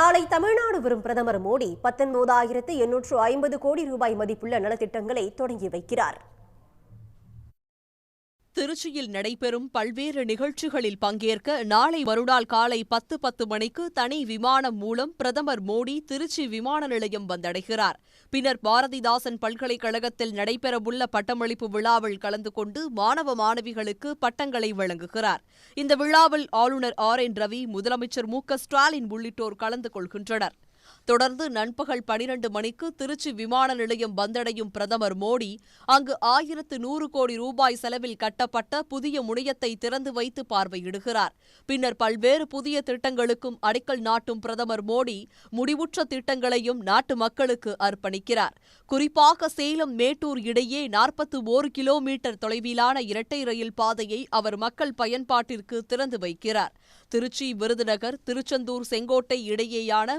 நாளை தமிழ்நாடு வரும் பிரதமர் மோடி பத்தொன்பதாயிரத்து எண்ணூற்று ஐம்பது கோடி ரூபாய் மதிப்புள்ள நலத்திட்டங்களை தொடங்கி வைக்கிறார். திருச்சியில் நடைபெறும் பல்வேறு நிகழ்ச்சிகளில் பங்கேற்க நாளை மறுநாள் காலை பத்து பத்து மணிக்கு தனி விமானம் மூலம் பிரதமர் மோடி திருச்சி விமான நிலையம் வந்தடைகிறார். பின்னர் பாரதிதாசன் பல்கலைக்கழகத்தில் நடைபெறவுள்ள பட்டமளிப்பு விழாவில் கலந்து கொண்டு மாணவ மாணவிகளுக்கு பட்டங்களை வழங்குகிறார். இந்த விழாவில் ஆளுநர் ஆர் என் ரவி முதலமைச்சர் மு க ஸ்டாலின் உள்ளிட்டோர் கலந்து கொள்கின்றனர். தொடர்ந்து நண்பகல் பனிரண்டு மணிக்கு திருச்சி விமான நிலையம் வந்தடையும் பிரதமர் மோடி அங்கு ஆயிரத்து நூறு கோடி ரூபாய் செலவில் கட்டப்பட்ட புதிய முனையத்தை திறந்து வைத்து பார்வையிடுகிறார். பின்னர் பல்வேறு புதிய திட்டங்களுக்கும் அடிக்கல் நாட்டும் பிரதமர் மோடி முடிவுற்ற திட்டங்களையும் நாட்டு மக்களுக்கு அர்ப்பணிக்கிறார். குறிப்பாக சேலம் மேட்டூர் இடையே நாற்பத்து ஓரு கிலோமீட்டர் தொலைவிலான இரட்டை ரயில் பாதையை அவர் மக்கள் பயன்பாட்டிற்கு திறந்து வைக்கிறார். திருச்சி விருதுநகர் திருச்செந்தூர் செங்கோட்டை இடையேயான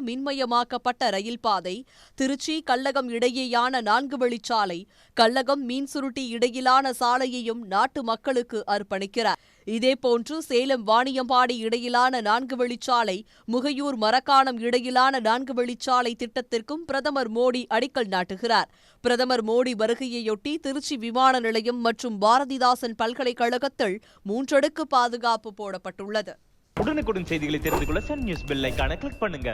மின்மயமாக்கப்பட்ட ரயில் பாதை திருச்சி கள்ளகம் இடையேயான நான்கு வழிச்சாலை கள்ளகம் மீன்சுருட்டி இடையிலான சாலையையும் நாட்டு மக்களுக்கு அர்ப்பணிக்கிறார். இதேபோன்று சேலம் வாணியம்பாடி இடையிலான நான்கு வழிச்சாலை முகையூர் மரக்காணம் இடையிலான நான்கு வழிச்சாலை திட்டத்திற்கும் பிரதமர் மோடி அடிக்கல் நாட்டுகிறார். பிரதமர் மோடி வருகையையொட்டி திருச்சி விமான நிலையம் மற்றும் பாரதிதாசன் பல்கலைக்கழகத்தில் மூன்றடுக்கு பாதுகாப்பு போடப்பட்டுள்ளது. உடனுக்குடன் செய்திகளை தெரிந்து கொள்ள சன் நியூஸ் பெல் கிளிக் பண்ணுங்க.